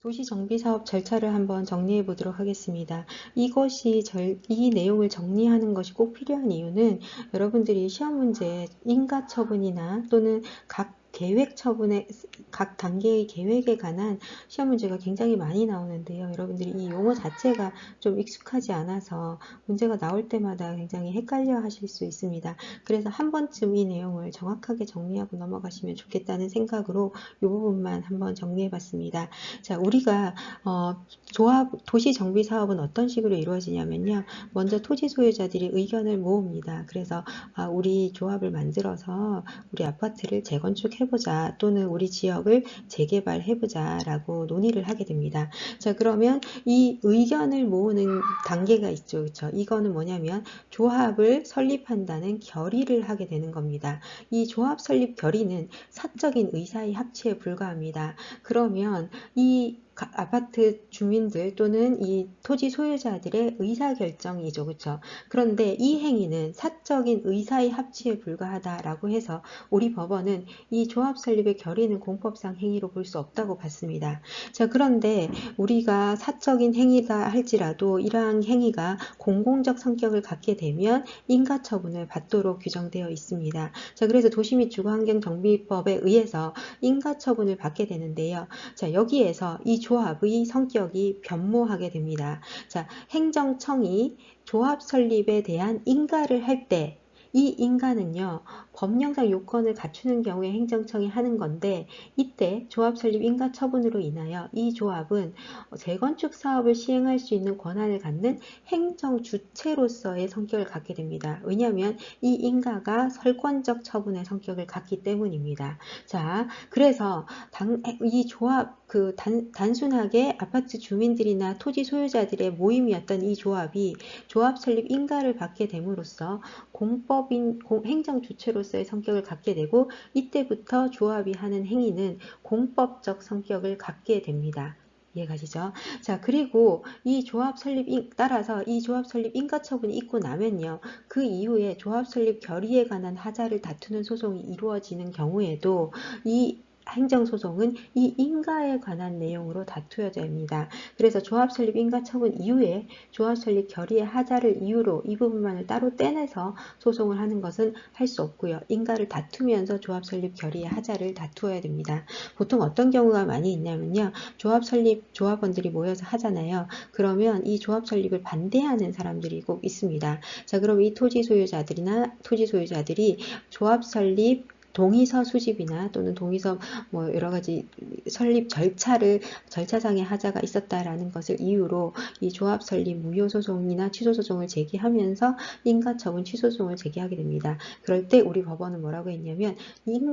도시 정비 사업 절차를 한번 정리해 보도록 하겠습니다. 이것이 절, 이 내용을 정리하는 것이 꼭 필요한 이유는 여러분들이 시험 문제 인가 처분이나 또는 각 계획 처분의 각 단계의 계획에 관한 시험 문제가 굉장히 많이 나오는데요. 여러분들이 이 용어 자체가 좀 익숙하지 않아서 문제가 나올 때마다 굉장히 헷갈려 하실 수 있습니다. 그래서 한 번쯤 이 내용을 정확하게 정리하고 넘어가시면 좋겠다는 생각으로 이 부분만 한번 정리해 봤습니다. 자, 우리가 어, 조합 도시 정비 사업은 어떤 식으로 이루어지냐면요. 먼저 토지 소유자들이 의견을 모읍니다. 그래서 아, 우리 조합을 만들어서 우리 아파트를 재건축해 해보자 또는 우리 지역을 재개발해보자 라고 논의를 하게 됩니다. 자 그러면 이 의견을 모으는 단계가 있죠. 그렇죠? 이거는 뭐냐면 조합을 설립한다는 결의를 하게 되는 겁니다. 이 조합 설립 결의는 사적인 의사의 합치에 불과합니다. 그러면 이 아파트 주민들 또는 이 토지 소유자들의 의사결정이죠. 그렇죠? 그런데 이 행위는 사적인 의사의 합치에 불과하다라고 해서 우리 법원은 이 조합 설립의 결의는 공법상 행위로 볼 수 없다고 봤습니다. 자, 그런데 우리가 사적인 행위다 할지라도 이러한 행위가 공공적 성격을 갖게 되면 인가 처분을 받도록 규정되어 있습니다. 자, 그래서 도시 및 주거환경정비법에 의해서 인가 처분을 받게 되는데요. 자, 여기에서 이 조합의 성격이 변모하게 됩니다. 자, 행정청이 조합 설립에 대한 인가를 할때 이 인가는요 법령상 요건을 갖추는 경우에 행정청이 하는 건데 이때 조합 설립 인가 처분으로 인하여 이 조합은 재건축 사업을 시행할 수 있는 권한을 갖는 행정 주체로서의 성격을 갖게 됩니다. 왜냐하면 이 인가가 설권적 처분의 성격을 갖기 때문입니다. 자, 그래서 당, 이 조합 그 단, 단순하게 아파트 주민들이나 토지 소유자들의 모임이었던 이 조합이 조합 설립 인가를 받게 됨으로써 공법인 공, 행정 주체로서 조합로서의 성격을 갖게 되고 이때부터 조합이 하는 행위는 공법적 성격을 갖게 됩니다. 이해가시죠? 자, 그리고 이 조합 설립 따라서 이 조합 설립 인가 처분이 있고 나면요. 그 이후에 조합 설립 결의에 관한 하자를 다투는 소송이 이루어지는 경우에도 이 행정소송은 이 인가에 관한 내용으로 다투어야 됩니다. 그래서 조합 설립 인가 처분 이후에 조합 설립 결의의 하자를 이유로 이 부분만을 따로 떼내서 소송을 하는 것은 할 수 없고요. 인가를 다투면서 조합 설립 결의의 하자를 다투어야 됩니다. 보통 어떤 경우가 많이 있냐면요. 조합 설립 조합원들이 모여서 하잖아요. 그러면 이 조합 설립을 반대하는 사람들이 꼭 있습니다. 자, 그럼 이 토지 소유자들이나 토지 소유자들이 조합 설립 동의서 수집이나 또는 동의서 뭐 여러 가지 설립 절차를 절차상의 하자가 있었다라는 것을 이유로 이 조합 설립 무효 소송이나 취소 소송을 제기하면서 인가 처분 취소 소송을 제기하게 됩니다. 그럴 때 우리 법원은 뭐라고 했냐면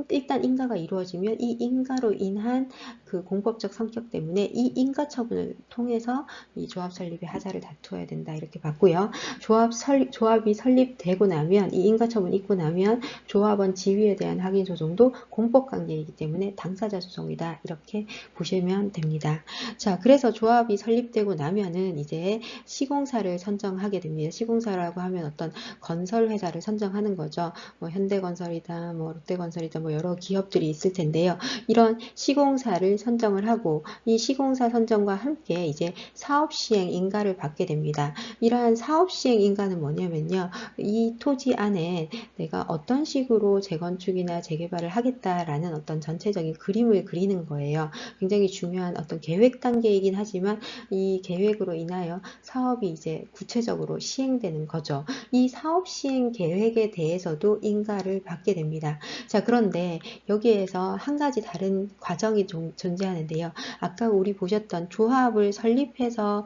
일단 인가가 이루어지면 이 인가로 인한 그 공법적 성격 때문에 이 인가 처분을 통해서 이 조합 설립의 하자를 다투어야 된다 이렇게 봤고요. 조합 설 조합이 설립되고 나면 이 인가 처분 있고 나면 조합원 지위에 대한 확인 소송도 공법관계이기 때문에 당사자 소송이다 이렇게 보시면 됩니다. 자 그래서 조합이 설립되고 나면은 이제 시공사를 선정하게 됩니다. 시공사라고 하면 어떤 건설 회사를 선정하는 거죠. 뭐 현대건설이다 뭐 롯데건설이다 뭐 여러 기업들이 있을 텐데요. 이런 시공사를 선정을 하고 이 시공사 선정과 함께 이제 사업 시행 인가를 받게 됩니다. 이러한 사업 시행 인가는 뭐냐면요. 이 토지 안에 내가 어떤 식으로 재건축이나 재개발을 하겠다라는 어떤 전체적인 그림을 그리는 거예요. 굉장히 중요한 어떤 계획 단계이긴 하지만 이 계획으로 인하여 사업이 이제 구체적으로 시행되는 거죠. 이 사업 시행 계획에 대해서도 인가를 받게 됩니다. 자, 그런데 여기에서 한 가지 다른 과정이 좀 존재하는데요. 아까 우리 보셨던 조합을 설립해서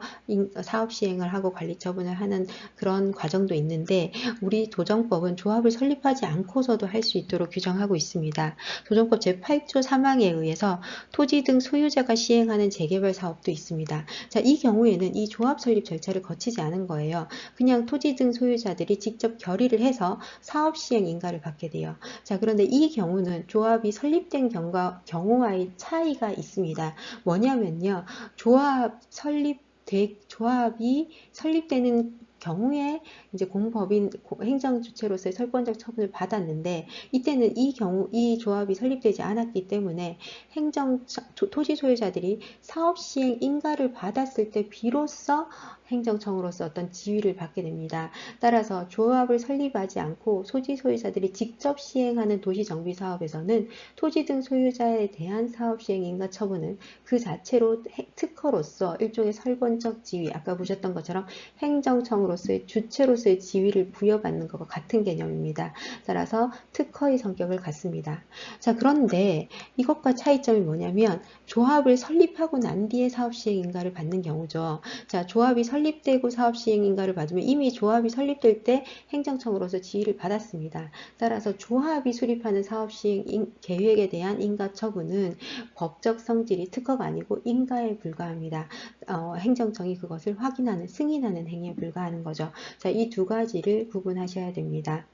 사업 시행을 하고 관리 처분을 하는 그런 과정도 있는데 우리 도정법은 조합을 설립하지 않고서도 할 수 있도록 규정하 고 하고 있습니다. 도정법 제8조 3항에 의해서 토지 등 소유자가 시행하는 재개발 사업도 있습니다. 자, 이 경우에는 이 조합 설립 절차를 거치지 않은 거예요. 그냥 토지 등 소유자들이 직접 결의를 해서 사업 시행 인가를 받게 돼요. 자, 그런데 이 경우는 조합이 설립된 경과, 경우와의 차이가 있습니다. 뭐냐면요. 조합 설립 조합이 설립되는 경우에 이제 공법인 고- 행정 주체로서의 설권적 처분을 받았는데 이때는 이 경우 이 조합이 설립되지 않았기 때문에 행정 조- 토지 소유자들이 사업 시행 인가를 받았을 때 비로소 행정청으로서 어떤 지위를 받게 됩니다. 따라서 조합을 설립하지 않고 토지 소유자들이 직접 시행하는 도시 정비 사업에서는 토지 등 소유자에 대한 사업 시행 인가 처분은 그 자체로 해- 특허로서 일종의 설권적 지위, 아까 보셨던 것처럼 행정청으로 서의 주체로서의 지위를 부여받는 것과 같은 개념입니다. 따라서 특허의 성격을 갖습니다. 자, 그런데 이것과 차이점이 뭐냐면 조합을 설립하고 난 뒤에 사업 시행 인가를 받는 경우죠. 자, 조합이 설립되고 사업 시행 인가를 받으면 이미 조합이 설립될 때 행정청으로서 지위를 받았습니다. 따라서 조합이 수립하는 사업 시행 인- 계획에 대한 인가 처분은 법적 성질이 특허가 아니고 인가에 불과합니다. 어, 행정청이 그것을 확인하는 승인하는 행위에 불과하는 거죠. 자, 이 두 가지를 구분하셔야 됩니다.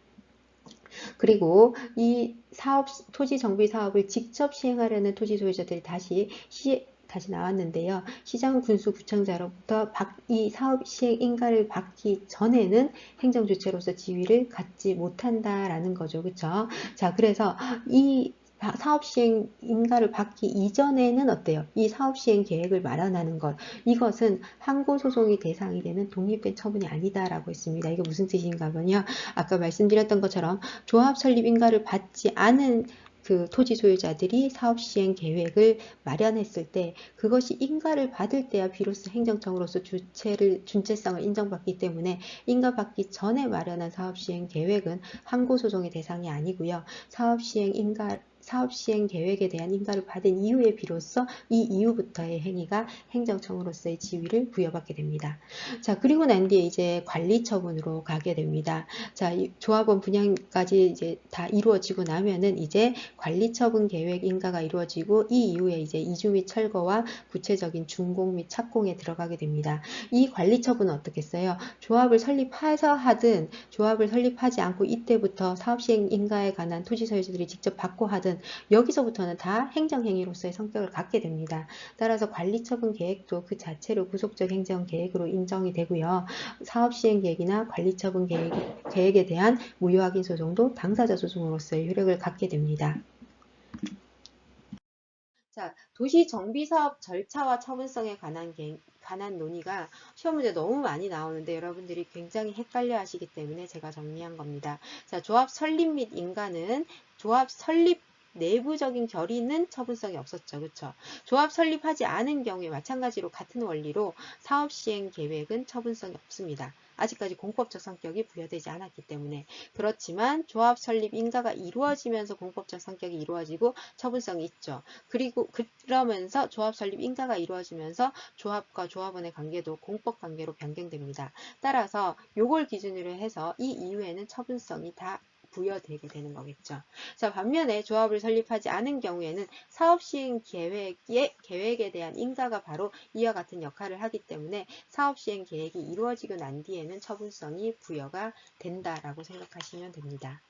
그리고 이 사업 토지 정비 사업을 직접 시행하려는 토지 소유자들이 다시 시 다시 나왔는데요. 시장 군수 구청자로부터 박- 이 사업 시행 인가를 받기 전에는 행정 주체로서 지위를 갖지 못한다라는 거죠. 그렇죠? 자, 그래서 이 사- 사업 시행 인가를 받기 이전에는 어때요? 이 사업 시행 계획을 마련하는 것 이것은 항고 소송이 대상이 되는 독립된 처분이 아니다라고 했습니다. 이게 무슨 뜻인가면요. 아까 말씀드렸던 것처럼 조합 설립 인가를 받지 않은 그 토지 소유자들이 사업 시행 계획을 마련했을 때 그것이 인가를 받을 때야 비로소 행정청으로서 주체를 준체성을 인정받기 때문에 인가받기 전에 마련한 사업 시행 계획은 항고 소송의 대상이 아니고요. 사업 시행 인가 사업 시행 계획에 대한 인가를 받은 이후에 비로소 이 이후부터의 행위가 행정청으로서의 지위를 부여받게 됩니다. 자, 그리고 난 뒤에 이제 관리 처분으로 가게 됩니다. 자, 이 조합원 분양까지 이제 다 이루어지고 나면은 이제 관리 처분 계획 인가가 이루어지고 이 이후에 이제 이주 및 철거와 구체적인 준공 및 착공에 들어가게 됩니다. 이 관리 처분은 어떻겠어요? 조합을 설립해서 하든 조합을 설립하지 않고 이때부터 사업 시행 인가에 관한 토지 소유자들이 직접 받고 하든 여기서부터는 다 행정행위로서의 성격을 갖게 됩니다. 따라서 관리처분 계획도 그 자체로 구속적 행정 계획으로 인정이 되고요. 사업 시행 계획이나 관리처분 계획, 계획에 대한 무효 확인 소송도 당사자 소송으로서의 효력을 갖게 됩니다. 자, 도시 정비 사업 절차와 처분성에 관한 게, 관한 논의가 시험 문제 너무 많이 나오는데 여러분들이 굉장히 헷갈려 하시기 때문에 제가 정리한 겁니다. 자, 조합 설립 및 인가는 조합 설립 내부적인 결의는 처분성이 없었죠. 그렇죠? 조합 설립하지 않은 경우에 마찬가지로 같은 원리로 사업 시행 계획은 처분성이 없습니다. 아직까지 공법적 성격이 부여되지 않았기 때문에 그렇지만 조합 설립 인가가 이루어지면서 공법적 성격이 이루어지고 처분성이 있죠. 그리고 그러면서 조합 설립 인가가 이루어지면서 조합과 조합원의 관계도 공법 관계로 변경됩니다. 따라서 요걸 기준으로 해서 이 이후에는 처분성이 다 부여되게 되는 거겠죠. 자, 반면에 조합을 설립하지 않은 경우에는 사업 시행 계획의 계획에 대한 인가가 바로 이와 같은 역할을 하기 때문에 사업 시행 계획이 이루어지고 난 뒤에는 처분성이 부여가 된다라고 생각하시면 됩니다.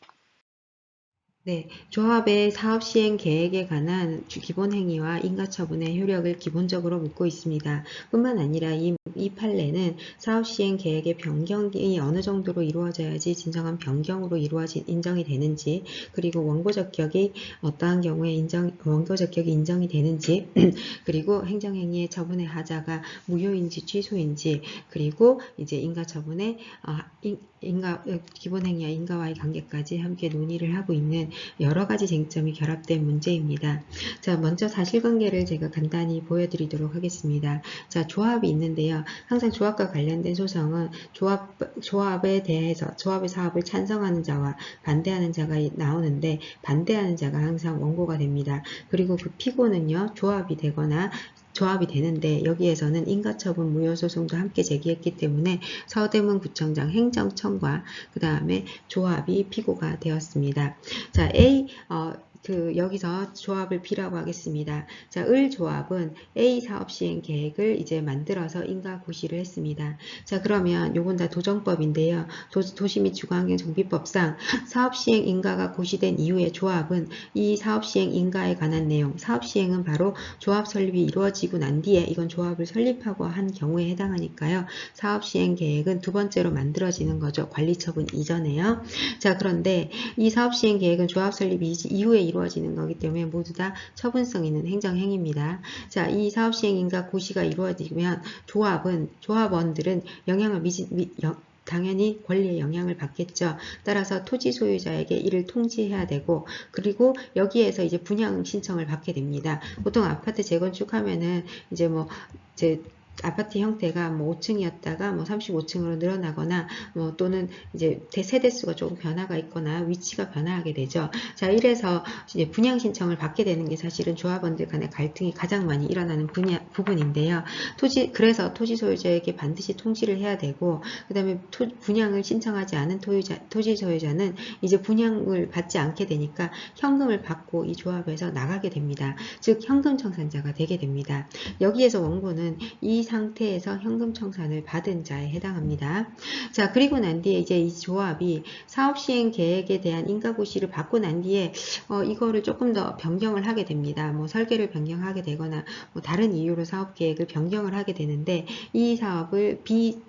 네, 조합의 사업 시행 계획에 관한 주- 기본 행위와 인가 처분의 효력을 기본적으로 묻고 있습니다. 뿐만 아니라 이, 이 판례는 사업 시행 계획의 변경이 어느 정도로 이루어져야지 진정한 변경으로 이루어진 인정이 되는지, 그리고 원고 적격이 어떠한 경우에 인정 원고 적격이 인정이 되는지, 그리고 행정행위의 처분의 하자가 무효인지 취소인지, 그리고 이제 인가 처분의 아, 인, 인가 기본 행위와 인가와의 관계까지 함께 논의를 하고 있는 여러 가지 쟁점이 결합된 문제입니다. 자, 먼저 사실관계를 제가 간단히 보여드리도록 하겠습니다. 자, 조합이 있는데요. 항상 조합과 관련된 소송은 조합, 조합에 대해서 조합의 사업을 찬성하는 자와 반대하는 자가 나오는데 반대하는 자가 항상 원고가 됩니다. 그리고 그 피고는요, 조합이 되거나 조합이 되는데 여기에서는 인가처분 무효소송도 함께 제기했기 때문에 서대문 구청장 행정청과 그 다음에 조합이 피고가 되었습니다. 자 A 어, 그 여기서 조합을 B라고 하겠습니다. 자, 을 조합은 A 사업 시행 계획을 이제 만들어서 인가 고시를 했습니다. 자, 그러면 요건 다 도정법인데요. 도, 시및 주거환경 정비법상 사업 시행 인가가 고시된 이후의 조합은 이 사업 시행 인가에 관한 내용, 사업 시행은 바로 조합 설립이 이루어지고 난 뒤에 이건 조합을 설립하고 한 경우에 해당하니까요. 사업 시행 계획은 두 번째로 만들어지는 거죠. 관리 처분 이전에요. 자, 그런데 이 사업 시행 계획은 조합 설립 이- 이후에 이루어지는 거기 때문에 모두 다 처분성 있는 행정행위입니다. 자, 이 사업 시행인가 고시가 이루어지면 조합은 조합원들은 영향을 미치 미, 영- 당연히 권리의 영향을 받겠죠. 따라서 토지 소유자에게 이를 통지해야 되고 그리고 여기에서 이제 분양 신청을 받게 됩니다. 보통 아파트 재건축하면은 이제 뭐 이제 아파트 형태가 뭐 5층이었다가 뭐 35층으로 늘어나거나 뭐 또는 이제 대- 세대 수가 조금 변화가 있거나 위치가 변화하게 되죠. 자, 이래서 이제 분양 신청을 받게 되는 게 사실은 조합원들 간의 갈등이 가장 많이 일어나는 분야, 부분인데요. 토지 그래서 토지 소유자에게 반드시 통지를 해야 되고 그다음에 토- 분양을 신청하지 않은 토유자, 토지 소유자는 이제 분양을 받지 않게 되니까 현금을 받고 이 조합에서 나가게 됩니다. 즉 현금 청산자가 되게 됩니다. 여기에서 원고는 이 상태에서 현금 청산을 받은 자에 해당합니다. 자 그리고 난 뒤에 이제 이 조합이 사업 시행 계획에 대한 인가 고시를 받고 난 뒤에 어, 이거를 조금 더 변경을 하게 됩니다. 뭐 설계를 변경하게 되거나 뭐 다른 이유로 사업 계획을 변경을 하게 되는데 이 사업을 B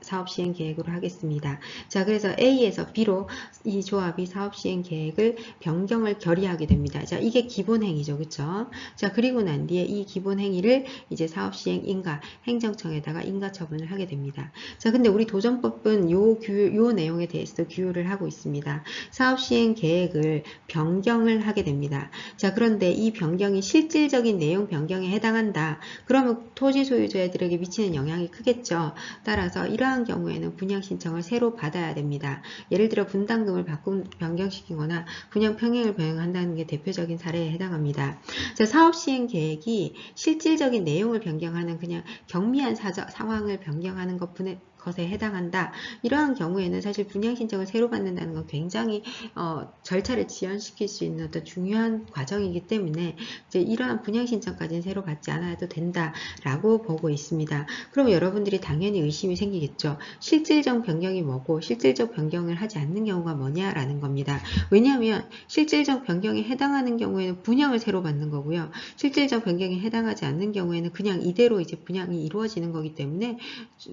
사업 시행 계획으로 하겠습니다. 자, 그래서 A에서 B로 이 조합이 사업 시행 계획을 변경을 결의하게 됩니다. 자, 이게 기본 행위죠. 그쵸? 자, 그리고 난 뒤에 이 기본 행위를 이제 사업 시행 인가 행정청에다가 인가 처분을 하게 됩니다. 자, 근데 우리 도정법은 요 규, 요 내용에 대해서도 규율을 하고 있습니다. 사업 시행 계획을 변경을 하게 됩니다. 자, 그런데 이 변경이 실질적인 내용 변경에 해당한다. 그러면 토지 소유자들에게 미치는 영향이 크겠죠. 따라 서 이러한 경우에는 분양 신청을 새로 받아야 됩니다. 예를 들어 분담금을 바꾼 변경시키거나 분양 평행을 변경한다는 게 대표적인 사례에 해당합니다. 자, 사업 시행 계획이 실질적인 내용을 변경하는 그냥 경미한 사저, 상황을 변경하는 것뿐에 것에 해당한다. 이러한 경우에는 사실 분양 신청을 새로 받는다는 건 굉장히 어, 절차를 지연시킬 수 있는 어떤 중요한 과정이기 때문에 이제 이러한 분양 신청까지는 새로 받지 않아도 된다라고 보고 있습니다. 그럼 여러분들이 당연히 의심이 생기겠죠. 실질적 변경이 뭐고 실질적 변경을 하지 않는 경우가 뭐냐라는 겁니다. 왜냐하면 실질적 변경에 해당하는 경우에는 분양을 새로 받는 거고요. 실질적 변경에 해당하지 않는 경우에는 그냥 이대로 이제 분양이 이루어지는 거기 때문에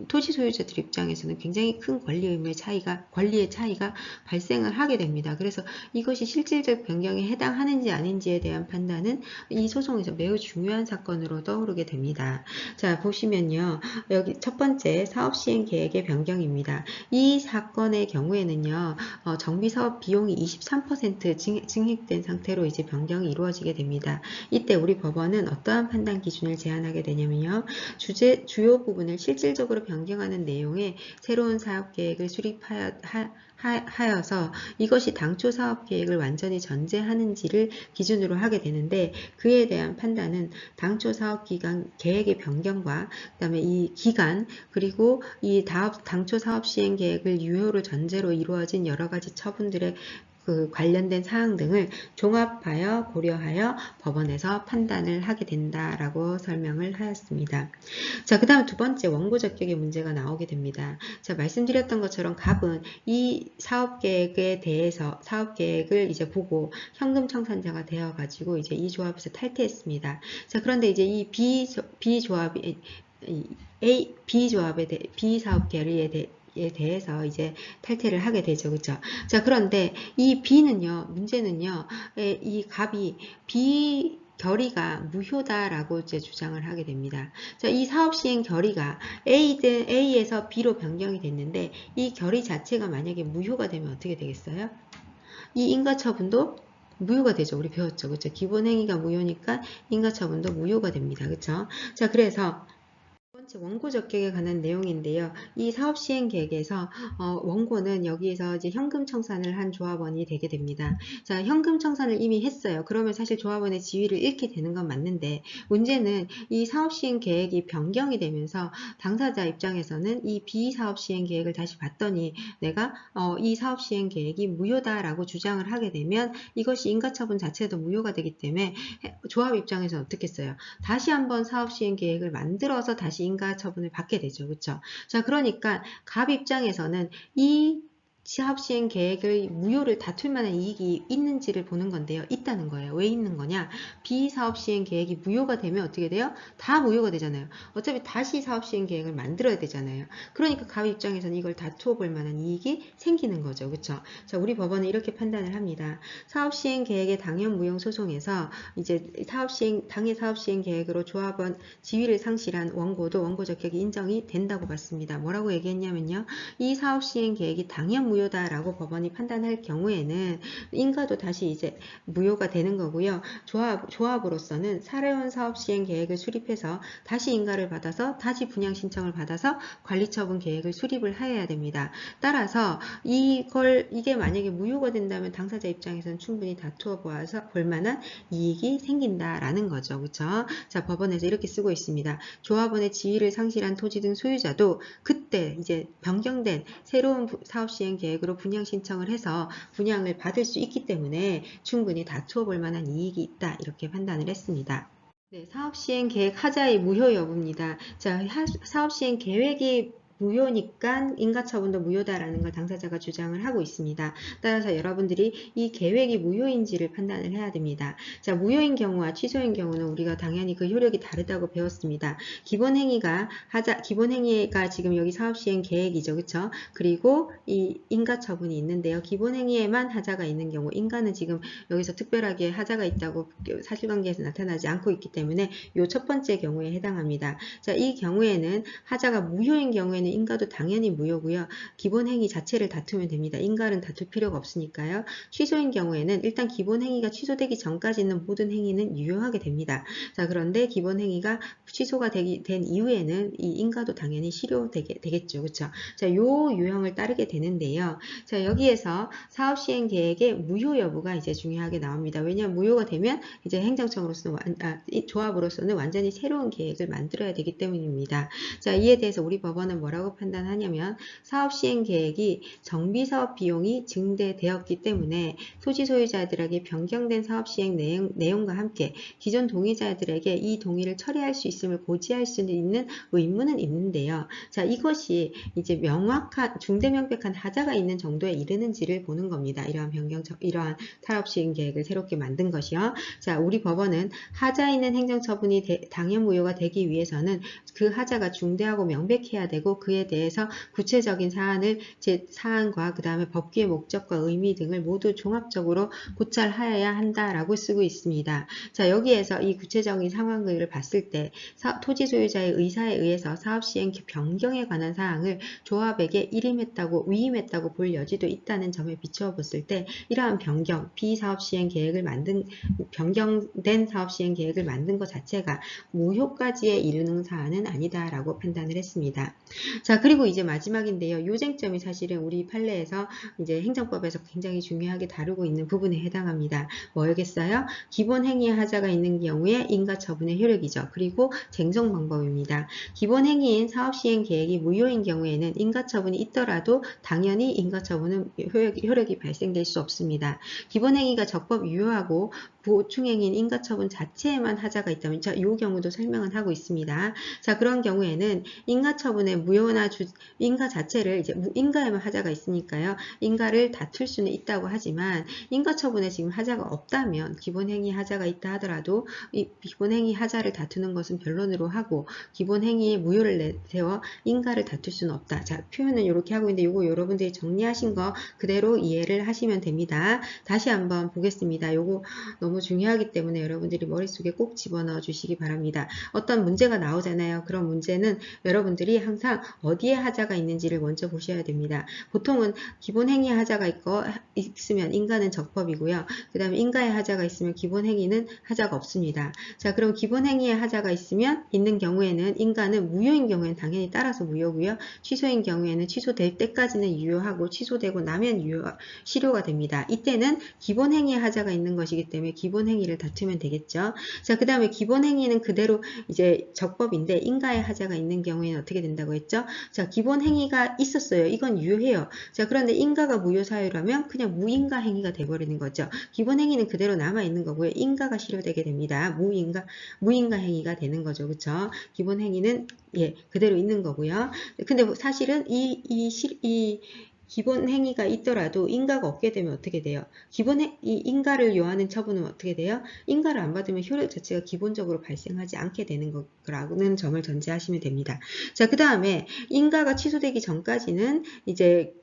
토지 소유자들 입장에서는 굉장히 큰 권리 의무의 차이가 권리의 차이가 발생을 하게 됩니다. 그래서 이것이 실질적 변경에 해당하는지 아닌지에 대한 판단은 이 소송에서 매우 중요한 사건으로 떠오르게 됩니다. 자 보시면요 여기 첫 번째 사업 시행 계획의 변경입니다. 이 사건의 경우에는요 어, 정비 사업 비용이 23% 증, 증액된 상태로 이제 변경이 이루어지게 됩니다. 이때 우리 법원은 어떠한 판단 기준을 제안하게 되냐면요 주제 주요 부분을 실질적으로 변경하는 내용 의 새로운 사업 계획을 수립하여 하, 하여서 이것이 당초 사업 계획을 완전히 전제하는지를 기준으로 하게 되는데 그에 대한 판단은 당초 사업 기간 계획의 변경과 그다음에 이 기간 그리고 이 당초 사업 시행 계획을 유효로 전제로 이루어진 여러 가지 처분들의 그 관련된 사항 등을 종합하여 고려하여 법원에서 판단을 하게 된다라고 설명을 하였습니다. 자, 그 다음 두 번째 원고 적격의 문제가 나오게 됩니다. 자, 말씀드렸던 것처럼 갑은 이 사업 계획에 대해서 사업 계획을 이제 보고 현금 청산자가 되어 가지고 이제 이 조합에서 탈퇴했습니다. 자, 그런데 이제 이 B B 조합이 이 A B 조합에 대 B 사업 계획에 대해 에 대해서 이제 탈퇴를 하게 되죠. 그죠? 자, 그런데 이 B는요, 문제는요, 에, 이 갑이 B 결의가 무효다라고 이제 주장을 하게 됩니다. 자, 이 사업 시행 결의가 A든 A에서 B로 변경이 됐는데 이 결의 자체가 만약에 무효가 되면 어떻게 되겠어요? 이 인가처분도 무효가 되죠. 우리 배웠죠. 그죠? 기본 행위가 무효니까 인가처분도 무효가 됩니다. 그죠? 자, 그래서 원고 적격에 관한 내용인데요. 이 사업 시행 계획에서 어, 원고는 여기에서 이제 현금 청산을 한 조합원이 되게 됩니다. 자, 현금 청산을 이미 했어요. 그러면 사실 조합원의 지위를 잃게 되는 건 맞는데 문제는 이 사업 시행 계획이 변경이 되면서 당사자 입장에서는 이 비사업 시행 계획을 다시 봤더니 내가 어, 이 사업 시행 계획이 무효다라고 주장을 하게 되면 이것이 인가처분 자체도 무효가 되기 때문에 조합 입장에서 어떻겠어요? 다시 한번 사업 시행 계획을 만들어서 다시 인가 처분을 받게 되죠. 그렇죠? 자, 그러니까 갑 입장에서는 이 사업 시행 계획의 무효를 다툴 만한 이익이 있는지를 보는 건데요. 있다는 거예요. 왜 있는 거냐? 비사업 시행 계획이 무효가 되면 어떻게 돼요? 다 무효가 되잖아요. 어차피 다시 사업 시행 계획을 만들어야 되잖아요. 그러니까 갑 입장에서는 이걸 다투어 볼 만한 이익이 생기는 거죠. 그렇죠? 자, 우리 법원은 이렇게 판단을 합니다. 사업 시행 계획의 당연 무용 소송에서 이제 사업 시행 당해 사업 시행 계획으로 조합원 지위를 상실한 원고도 원고 적격이 인정이 된다고 봤습니다. 뭐라고 얘기했냐면요. 이 사업 시행 계획이 당연 무효다라고 법원이 판단할 경우에는 인가도 다시 이제 무효가 되는 거고요. 조합, 조합으로서는 사례원 사업 시행 계획을 수립해서 다시 인가를 받아서 다시 분양 신청을 받아서 관리처분 계획을 수립을 해야 됩니다. 따라서 이걸 이게 만약에 무효가 된다면 당사자 입장에서는 충분히 다투어 보아서 볼 만한 이익이 생긴다라는 거죠. 그렇죠? 자, 법원에서 이렇게 쓰고 있습니다. 조합원의 지위를 상실한 토지 등 소유자도 그때 이제 변경된 새로운 사업 시행 계획으로 분양 신청을 해서 분양을 받을 수 있기 때문에 충분히 다투어 볼 만한 이익이 있다 이렇게 판단을 했습니다. 네, 사업 시행 계획 하자의 무효 여부입니다. 자, 사업 시행 계획이 무효니까 인가처분도 무효다라는 걸 당사자가 주장을 하고 있습니다. 따라서 여러분들이 이 계획이 무효인지를 판단을 해야 됩니다. 자, 무효인 경우와 취소인 경우는 우리가 당연히 그 효력이 다르다고 배웠습니다. 기본 행위가 하자 기본 행위가 지금 여기 사업 시행 계획이죠. 그렇죠? 그리고 이 인가처분이 있는데요. 기본 행위에만 하자가 있는 경우 인가는 지금 여기서 특별하게 하자가 있다고 사실관계에서 나타나지 않고 있기 때문에 이 첫 번째 경우에 해당합니다. 자, 이 경우에는 하자가 무효인 경우에는 인가도 당연히 무효고요. 기본 행위 자체를 다투면 됩니다. 인가는 다툴 필요가 없으니까요. 취소인 경우에는 일단 기본 행위가 취소되기 전까지는 모든 행위는 유효하게 됩니다. 자 그런데 기본 행위가 취소가 되기, 된 이후에는 이 인가도 당연히 실효되게 되겠죠. 그렇죠? 자, 요 유형을 따르게 되는데요. 자, 여기에서 사업 시행 계획의 무효 여부가 이제 중요하게 나옵니다. 왜냐하면 무효가 되면 이제 행정청으로서는 아, 조합으로서는 완전히 새로운 계획을 만들어야 되기 때문입니다. 자, 이에 대해서 우리 법원은 뭐라고 뭐라고 판단하냐면 사업 시행 계획이 정비 사업 비용이 증대되었기 때문에 토지 소유자들에게 변경된 사업 시행 내용, 내용 과 함께 기존 동의자들에게 이 동의를 처리할 수 있음을 고지할 수 있는 의무는 있는데요. 자, 이것이 이제 명확한 중대 명백한 하자가 있는 정도에 이르는지를 보는 겁니다. 이러한 변경 이러한 사업 시행 계획을 새롭게 만든 것이요. 자, 우리 법원은 하자 있는 행정처분이 당연 무효가 되기 위해서는 그 하자가 중대하고 명백해야 되고 그 그에 대해서 구체적인 사안을 제 사안과 그 다음에 법규의 목적과 의미 등을 모두 종합적으로 고찰하여야 한다라고 쓰고 있습니다. 자 여기에서 이 구체적인 상황을 봤을 때 사, 토지 소유자의 의사에 의해서 사업 시행 변경에 관한 사항을 조합에게 일임했다고 위임했다고 볼 여지도 있다는 점에 비추어 봤을 때 이러한 변경 비사업 시행 계획을 만든 변경된 사업 시행 계획을 만든 것 자체가 무효까지에 이르는 사안은 아니다라고 판단을 했습니다. 자, 그리고 이제 마지막인데요. 요쟁점이 사실은 우리 판례에서 이제 행정법에서 굉장히 중요하게 다루고 있는 부분에 해당합니다. 뭐겠어요? 기본 행위의 하자가 있는 경우에 인가 처분의 효력이죠. 그리고 쟁송 방법입니다. 기본 행위인 사업 시행 계획이 무효인 경우에는 인가 처분이 있더라도 당연히 인가 처분은 효력이, 효력이 발생될 수 없습니다. 기본 행위가 적법 유효하고 보충행위인 인가처분 자체에만 하자가 있다면 자, 이 경우도 설명을 하고 있습니다. 자, 그런 경우에는 인가처분의 무효나 주, 인가 자체를 이제 인가에만 하자가 있으니까요. 인가를 다툴 수는 있다고 하지만 인가처분에 지금 하자가 없다면 기본행위 하자가 있다 하더라도 이 기본행위 하자를 다투는 것은 변론으로 하고 기본행위에 무효를 내세워 인가를 다툴 수는 없다. 자, 표현은 이렇게 하고 있는데 이거 여러분들이 정리하신 거 그대로 이해를 하시면 됩니다. 다시 한번 보겠습니다. 요거 너무 너무 중요하기 때문에 여러분들이 머릿속에 꼭 집어넣어 주시기 바랍니다. 어떤 문제가 나오잖아요. 그런 문제는 여러분들이 항상 어디에 하자가 있는지를 먼저 보셔야 됩니다. 보통은 기본 행위 하자가 있고 있으면 인간은 적법이고요. 그 다음에 인가의 하자가 있으면 기본 행위는 하자가 없습니다. 자, 그럼 기본 행위의 하자가 있으면 있는 경우에는 인가는 무효인 경우에는 당연히 따라서 무효고요. 취소인 경우에는 취소될 때까지는 유효하고 취소되고 나면 유효, 실효가 됩니다. 이때는 기본 행위의 하자가 있는 것이기 때문에 기본 행위를 다투면 되겠죠. 자, 그 다음에 기본 행위는 그대로 이제 적법인데 인가의 하자가 있는 경우에는 어떻게 된다고 했죠? 자, 기본 행위가 있었어요. 이건 유효해요. 자, 그런데 인가가 무효 사유라면 그냥 무인가 행위가 돼버리는 거죠. 기본 행위는 그대로 남아 있는 거고요. 인가가 실효되게 됩니다. 무인가 무인가 행위가 되는 거죠. 그렇죠? 기본 행위는 예, 그대로 있는 거고요. 근데 뭐 사실은 이, 이, 실, 이 기본 행위가 있더라도 인가가 없게 되면 어떻게 돼요? 기본 행, 이 인가를 요하는 처분은 어떻게 돼요? 인가를 안 받으면 효력 자체가 기본적으로 발생하지 않게 되는 거라는 점을 전제하시면 됩니다. 자, 그 다음에 인가가 취소되기 전까지는 이제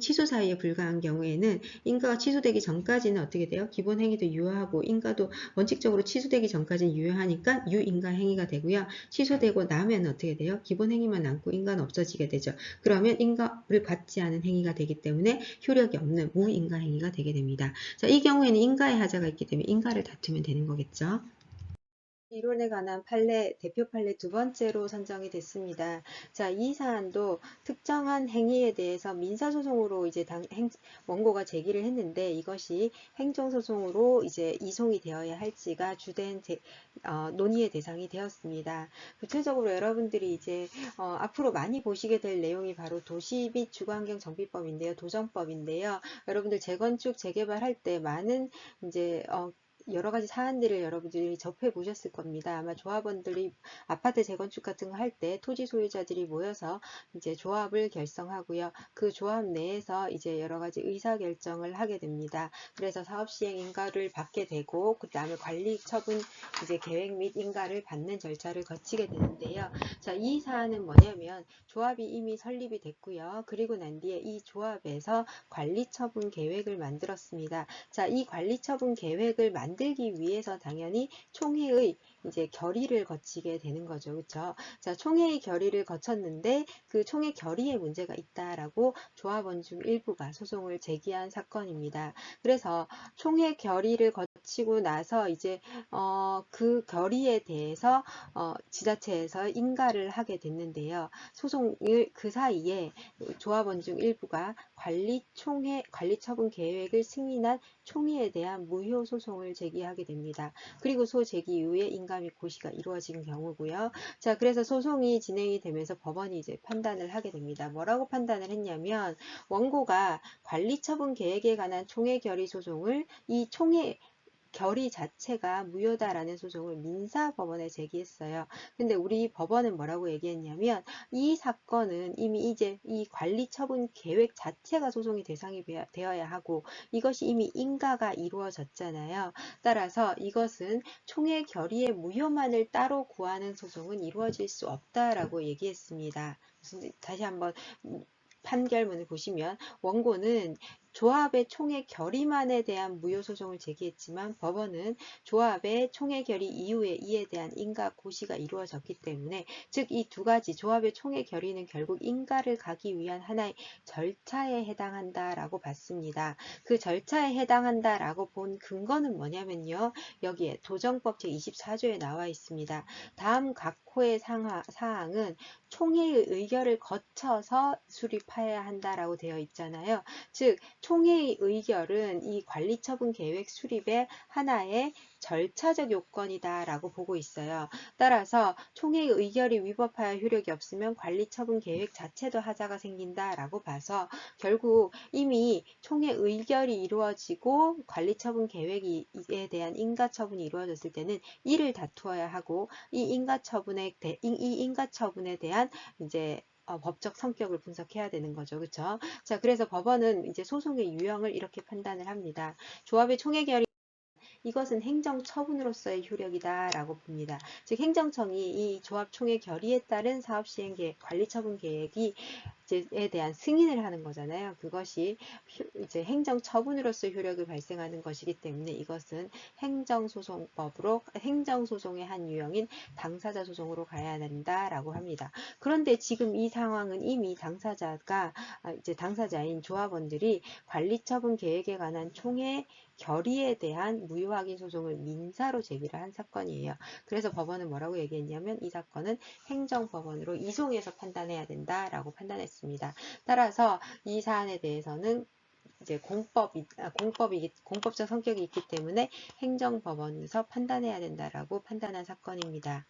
취소 사유에 불과한 경우에는 인가가 취소되기 전까지는 어떻게 돼요? 기본 행위도 유효하고 인가도 원칙적으로 취소되기 전까지는 유효하니까 유인가 행위가 되고요. 취소되고 나면 어떻게 돼요? 기본 행위만 남고 인가는 없어지게 되죠. 그러면 인가를 받지 않은 행위가 되기 때문에 효력이 없는 무인가 행위가 되게 됩니다. 자, 이 경우에는 인가의 하자가 있기 때문에 인가를 다투면 되는 거겠죠. 이론에 관한 판례, 대표 판례 두 번째로 선정이 됐습니다. 자, 이 사안도 특정한 행위에 대해서 민사소송으로 이제 당, 행, 원고가 제기를 했는데 이것이 행정소송으로 이제 이송이 되어야 할지가 주된 제, 어, 논의의 대상이 되었습니다. 구체적으로 여러분들이 이제 어, 앞으로 많이 보시게 될 내용이 바로 도시 및 주거환경 정비법인데요. 도정법인데요. 여러분들 재건축, 재개발할 때 많은 이제 어, 여러 가지 사안들을 여러분들이 접해 보셨을 겁니다. 아마 조합원들이 아파트 재건축 같은 거 할 때 토지 소유자들이 모여서 이제 조합을 결성하고요. 그 조합 내에서 이제 여러 가지 의사 결정을 하게 됩니다. 그래서 사업 시행 인가를 받게 되고 그다음에 관리 처분 이제 계획 및 인가를 받는 절차를 거치게 되는데요. 자, 이 사안은 뭐냐면 조합이 이미 설립이 됐고요. 그리고 난 뒤에 이 조합에서 관리 처분 계획을 만들었습니다. 자, 이 관리 처분 계획을 만들 기 위해서 당연히 총회의 이제 결의를 거치게 되는 거죠. 그렇죠? 자, 총회의 결의를 거쳤는데 그 총회 결의에 문제가 있다라고 조합원 중 일부가 소송을 제기한 사건입니다. 그래서 총회 결의를 거치고 나서 이제 어, 그 결의에 대해서 어, 지자체에서 인가를 하게 됐는데요. 소송을 그 사이에 조합원 중 일부가 관리 총회 관리 처분 계획을 승인한 총회에 대한 무효 소송을 제기하게 됩니다. 그리고 소 제기 이후에 인가 및 고시가 이루어진 경우고요. 자, 그래서 소송이 진행이 되면서 법원이 이제 판단을 하게 됩니다. 뭐라고 판단을 했냐면 원고가 관리 처분 계획에 관한 총회 결의 소송을 이 총회 결의 자체가 무효다라는 소송을 민사법원에 제기했어요. 근데 우리 법원은 뭐라고 얘기했냐면 이 사건은 이미 이제 이 관리 처분 계획 자체가 소송의 대상이 되어야 하고 이것이 이미 인가가 이루어졌잖아요. 따라서 이것은 총회 결의의 무효만을 따로 구하는 소송은 이루어질 수 없다라고 얘기했습니다. 다시 한번 판결문을 보시면 원고는 조합의 총회 결의만에 대한 무효 소송을 제기했지만 법원은 조합의 총회 결의 이후에 이에 대한 인가 고시가 이루어졌기 때문에 즉 이 두 가지 조합의 총회 결의는 결국 인가를 가기 위한 하나의 절차에 해당한다라고 봤습니다. 그 절차에 해당한다라고 본 근거는 뭐냐면요. 여기에 도정법 제24조에 나와 있습니다. 다음 각 호의 상하, 사항은 총회의 의결을 거쳐서 수립해야 한다라고 되어 있잖아요. 즉 총회의 의결은 이 관리처분 계획 수립의 하나의 절차적 요건이다라고 보고 있어요. 따라서 총회의 의결이 위법하여 효력이 없으면 관리처분 계획 자체도 하자가 생긴다라고 봐서 결국 이미 총회 의결이 이루어지고 관리처분 계획에 대한 인가처분이 이루어졌을 때는 이를 다투어야 하고 이 인가처분에 대, 이 인가처분에 대한 이제 어, 법적 성격을 분석해야 되는 거죠. 그렇죠? 자, 그래서 법원은 이제 소송의 유형을 이렇게 판단을 합니다. 조합의 총회 결의 이것은 행정처분으로서의 효력이다 라고 봅니다. 즉 행정청이 이 조합총회 결의에 따른 사업시행 계획, 관리처분 계획이 에 대한 승인을 하는 거잖아요. 그것이 이제 행정처분으로서 효력을 발생하는 것이기 때문에 이것은 행정소송법으로 행정소송의 한 유형인 당사자 소송으로 가야 된다라고 합니다. 그런데 지금 이 상황은 이미 당사자가 아, 이제 당사자인 조합원들이 관리처분 계획에 관한 총회 결의에 대한 무효확인 소송을 민사로 제기를 한 사건이에요. 그래서 법원은 뭐라고 얘기했냐면 이 사건은 행정법원으로 이송해서 판단해야 된다라고 판단했습니다. 따라서 이 사안에 대해서는 이제 공법이 아, 공법적 성격이 있기 때문에 행정법원에서 판단해야 된다라고 판단한 사건입니다.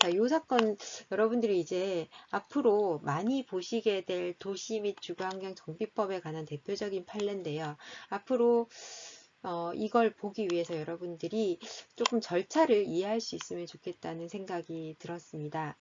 자, 이 사건 여러분들이 이제 앞으로 많이 보시게 될 도시 및 주거환경 정비법에 관한 대표적인 판례인데요. 앞으로 어, 이걸 보기 위해서 여러분들이 조금 절차를 이해할 수 있으면 좋겠다는 생각이 들었습니다.